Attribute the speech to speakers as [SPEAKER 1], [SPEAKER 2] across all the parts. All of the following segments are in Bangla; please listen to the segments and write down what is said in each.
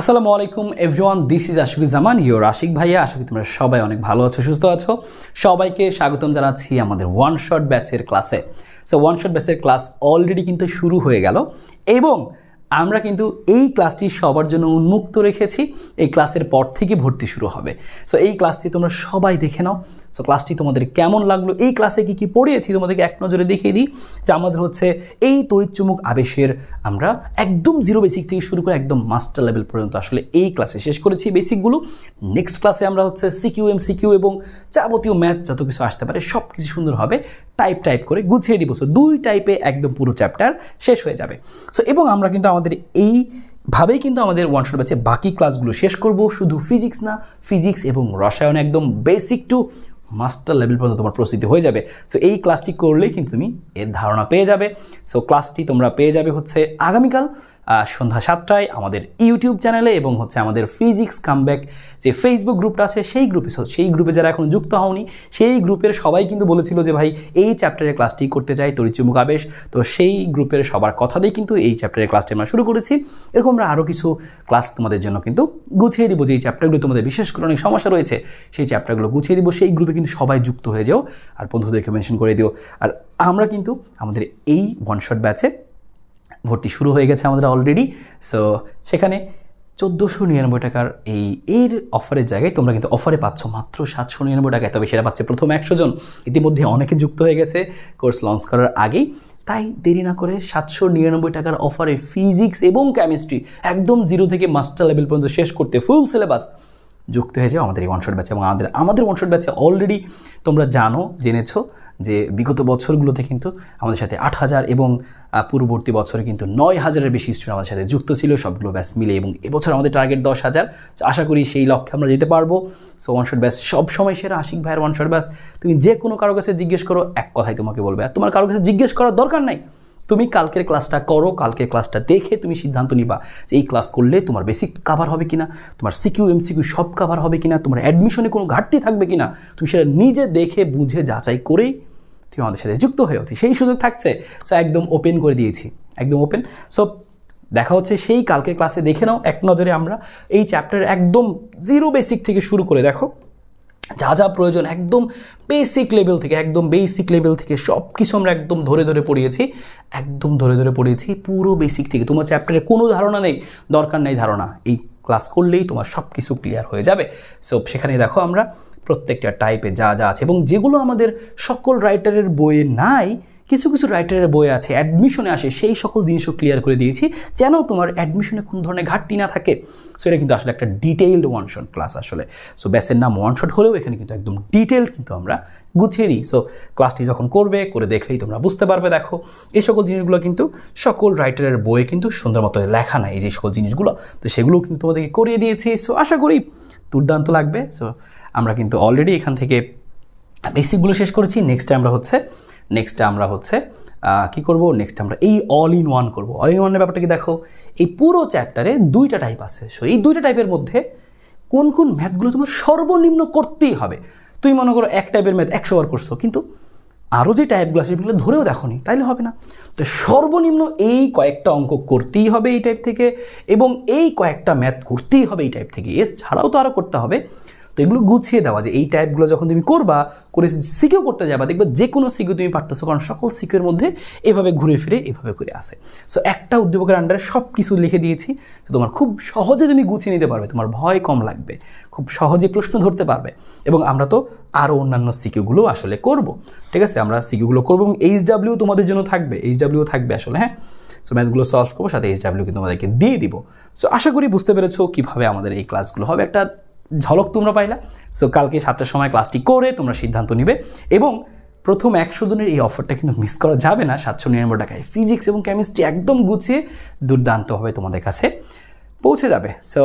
[SPEAKER 1] আসসালামু আলাইকুম everyone this is Ashik Zaman your Ashik ভাইয়া। আশা করি তোমরা সবাই অনেক ভালো আছো, সুস্থ আছো। সবাইকে স্বাগতম জানাচ্ছি আমাদের ওয়ান শট ব্যাচের ক্লাসে সো ওয়ান শট ব্যাচের ক্লাস অলরেডি কিন্তু শুরু হয়ে গেল। এবং আমরা কিন্তু এই ক্লাসটি সবার জন্য উন্মুক্ত রেখেছি। এই ক্লাসের পর থেকে ভর্তি শুরু হবে। সো এই ক্লাসটি তোমরা সবাই দেখে নাও। সো ক্লাসটি তোমাদের কেমন লাগল? এই ক্লাসে কি কি পড়িয়েছি তোমাদেরকে এক নজরে দেখিয়ে দিই। যে আমাদের হচ্ছে এই তড়িৎচুম্বক আবেশের আমরা একদম জিরো বেসিক থেকে শুরু করে একদম মাস্টার লেভেল পর্যন্ত আসলে এই ক্লাসে শেষ করেছি বেসিকগুলো নেক্সট ক্লাসে আমরা হচ্ছে সিকিউ এম সিকিউ এবং যাবতীয় ম্যাথ যত কিছু আসতে পারে সব কিছু সুন্দরভাবে টাইপ টাইপ করে গুছিয়ে দিব। সো দুই টাইপে একদম পুরো চ্যাপ্টার শেষ হয়ে যাবে। সো এবং আমরা কিন্তু আমাদের এই ভাবেই কিন্তু আমাদের ওয়ান শট ব্যাচে বাকি ক্লাসগুলো শেষ করব। শুধু ফিজিক্স না ফিজিক্স এবং রসায়ন একদম বেসিক টু মাস্টার লেভেল পর্যন্ত তোমার প্রস্তুতি হয়ে যাবে। সো এই ক্লাসটি করলেই কিন্তু তুমি এর ধারণা পেয়ে যাবে। সো ক্লাসটি তোমরা পেয়ে যাবে হচ্ছে আগামীকাল। সন্ধ্যা সাতটায় আমাদের ইউটিউব চ্যানেলে এবং হচ্ছে আমাদের ফিজিক্স কামব্যাক যে ফেসবুক গ্রুপটা আছে, সেই গ্রুপে সেই গ্রুপে যারা এখন যুক্ত হওনি, সেই গ্রুপের সবাই কিন্তু বলেছিল যে, ভাই, এই চ্যাপ্টারের ক্লাসটি করতে চাই তরিচুমুখ আবেশ। তো সেই গ্রুপের সবার কথাতেই কিন্তু এই চ্যাপ্টারের ক্লাসটি আমরা শুরু করেছি। এরকম আমরা আরও কিছু ক্লাস তোমাদের জন্য কিন্তু গুছিয়ে দিব, যে এই চ্যাপ্টারগুলো তোমাদের বিশেষ করে অনেক সমস্যা রয়েছে, সেই চ্যাপ্টারগুলো গুছিয়ে দিব, সেই গ্রুপে কিন্তু সবাই যুক্ত হয়ে যাও। আর বন্ধুদেরকে মেনশন করে দিও। আর আমরা কিন্তু আমাদের এই ওয়ান শট ব্যাচে ভর্তি শুরু হয়ে গেছে আমাদের অলরেডি সো সেখানে চোদ্দোশো নিরানব্বই টাকার এই, এর অফারের জায়গায় তোমরা কিন্তু অফারে পাচ্ছ মাত্র সাতশো নিরানব্বই টাকায় তবে সেটা পাচ্ছে প্রথম একশো জন। ইতিমধ্যে অনেকে যুক্ত হয়ে গেছে কোর্স লঞ্চ করার আগেই। তাই দেরি না করে সাতশো নিরানব্বই টাকার অফারে ফিজিক্স এবং কেমিস্ট্রি একদম জিরো থেকে মাস্টার লেভেল পর্যন্ত শেষ করতে ফুল সিলেবাস যুক্ত হয়ে যাও আমাদের এই ওয়ান শট ব্যাচে এবং আমাদের আমাদের ওয়ান শট ব্যাচে অলরেডি তোমরা জানো, জেনেছো যে বিগত বছরগুলোতে কিন্তু আমাদের সাথে আট হাজার এবং পূর্ববর্তী বছরে কিন্তু নয় হাজারের বেশি স্টুডেন্ট আমাদের সাথে যুক্ত ছিল। সবগুলো ব্যাস মিলে এবং এবছর আমাদের টার্গেট দশ হাজার। আশা করি সেই লক্ষ্যে আমরা যেতে পারব। সো ওয়ান শট ব্যাচ সব সময় সেরা আশিক ভাইয়ের ওয়ান শট ব্যাস তুমি যে কোনো কারও কাছে জিজ্ঞেস করো, এক কথাই তোমাকে বলবে। আর তোমার কারও কাছে জিজ্ঞেস করার দরকার নাই। তুমি কালকের ক্লাসটা করো, কালকের ক্লাসটা দেখে তুমি সিদ্ধান্ত নিবা যে এই ক্লাস করলে তোমার বেসিক কাভার হবে কিনা, তোমার সিকিউ এমসিকিউ সব কাভার হবে কিনা, তোমার অ্যাডমিশনে কোনো ঘাটতি থাকবে কিনা। তুমি সেটা নিজে দেখে, বুঝে, যাচাই করেই তুমি আমাদের সাথে যুক্ত হয়ে হচ্ছে সেই সুযোগ থাকছে সো একদম ওপেন করে দিয়েছি, একদম ওপেন সো দেখা হচ্ছে সেই কালকে ক্লাসে দেখে নাও, এক নজরে আমরা এই চ্যাপ্টার একদম জিরো বেসিক থেকে শুরু করে দেখো। যা যা প্রয়োজন একদম বেসিক লেভেল থেকে, একদম বেসিক লেভেল থেকে সব কিছু আমরা একদম ধরে ধরে পড়িয়েছি, একদম ধরে ধরে পড়িয়েছি পুরো বেসিক থেকে। তোমার চ্যাপ্টারে কোনো ধারণা নেই, দরকার নেই ধারণা। এই ক্লাস করলেই তোমার সব কিছু ক্লিয়ার হয়ে যাবে। সো সেখানে দেখো আমরা প্রত্যেকটা টাইপে যা যা আছে এবং যেগুলো আমাদের সকল রাইটারের বইয়ে নাই কিছু কিছু রাইটারের বই আছে অ্যাডমিশনে আসে, সেই সকল জিনিসও ক্লিয়ার করে দিয়েছি। যেন তোমার অ্যাডমিশনে কোনো ধরনের ঘাটতি না থাকে। সো এটা কিন্তু আসলে একটা ডিটেইলড ওয়ান শট ক্লাস আসলে। সো ব্যাসের নাম ওয়ান শট হলেও এখানে কিন্তু একদম ডিটেইলড কিন্তু আমরা গুছিয়ে দিই সো ক্লাসটি যখন করবে, করে দেখলেই তোমরা বুঝতে পারবে, দেখো। এই সকল জিনিসগুলো কিন্তু সকল রাইটারের বইয়ে কিন্তু সুন্দর মতো লেখা নাই, এই যে সকল জিনিসগুলো। তো সেগুলো কিন্তু তোমাদেরকে করিয়ে দিয়েছি। সো আশা করি দুর্দান্ত লাগবে। সো আমরা কিন্তু অলরেডি এখান থেকে বেসিকগুলো শেষ করেছি। নেক্সট টাইম আমরা হচ্ছে নেক্সট আমরা হচ্ছে কি করব? নেক্সট আমরা এই অল ইন ওয়ান করব। অল ইন ওয়ানের ব্যাপারটা কি দেখো? এই পুরো চ্যাপ্টারে দুইটা টাইপ আছে। সো এই দুইটা টাইপের মধ্যে কোন কোন ম্যাথগুলো তোমার সর্বনিম্ন করতেই হবে। তুমি মনে করো এক টাইপের ম্যাথ একশো বার করছ, কিন্তু আরও যে টাইপগুলো আছে সেগুলো ধরেও দেখো নি তাইলে হবে না। তো সর্বনিম্ন এই কয়েকটা অঙ্ক করতেই হবে এই টাইপ থেকে, এবং এই কয়েকটা ম্যাথ করতেই হবে এই টাইপ থেকে। এছাড়াও তো আরও করতে হবে। তো এগুলো গুছিয়ে দেওয়া যে এই টাইপগুলো যখন তুমি করবা, করে সিকিউ করতে যাবা, দেখবে যে কোনো সিকিউ তুমি পারতেছো, কারণ সকল সিকিউর মধ্যে এভাবে ঘুরে ফিরে, এভাবে করে আসে। সো একটা উদ্দীপকের আন্ডারে সব কিছু লিখে দিয়েছি। তো তোমার খুব সহজে তুমি গুছিয়ে নিতে পারবে। তোমার ভয় কম লাগবে। খুব সহজে প্রশ্ন ধরতে পারবে। এবং আমরা তো আরও অন্যান্য সিকিউগুলো আসলে করব। ঠিক আছে? আমরা সিকিউগুলো করব এবং এইচ ডাব্লিউ তোমাদের জন্য থাকবে। এইচ ডাব্লিউ থাকবে আসলে হ্যাঁ? সো ম্যাথগুলো সলভ করব, সাথে এইচ ডাব্লিউ কিন্তু তোমাদেরকে দিয়ে দিব। সো আশা করি বুঝতে পেরেছ কীভাবে আমাদের এই ক্লাসগুলো হবে। একটা ঝলক তোমরা পাইলা। সো কালকে সাতটার সময় ক্লাসটি করে তোমরা সিদ্ধান্ত নিবে এবং প্রথম একশো জনের এই অফারটা কিন্তু মিস করা যাবে না। সাতশো নিরানব্বই টাকায় ফিজিক্স এবং কেমিস্ট্রি একদম গুছিয়ে দুর্দান্তভাবে তোমাদের কাছে পৌঁছে যাবে। সো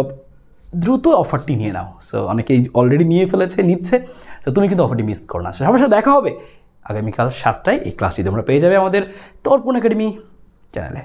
[SPEAKER 1] দ্রুত অফারটি নিয়ে নাও। সো অনেকেই অলরেডি নিয়ে ফেলেছে, নিচ্ছে। তো তুমি কিন্তু অফারটি মিস করো না। সবার সাথে দেখা হবে। আগামীকাল সাতটায় এই ক্লাসটি তোমরা পেয়ে যাবে আমাদের তর্পণ একাডেমি চ্যানেলে।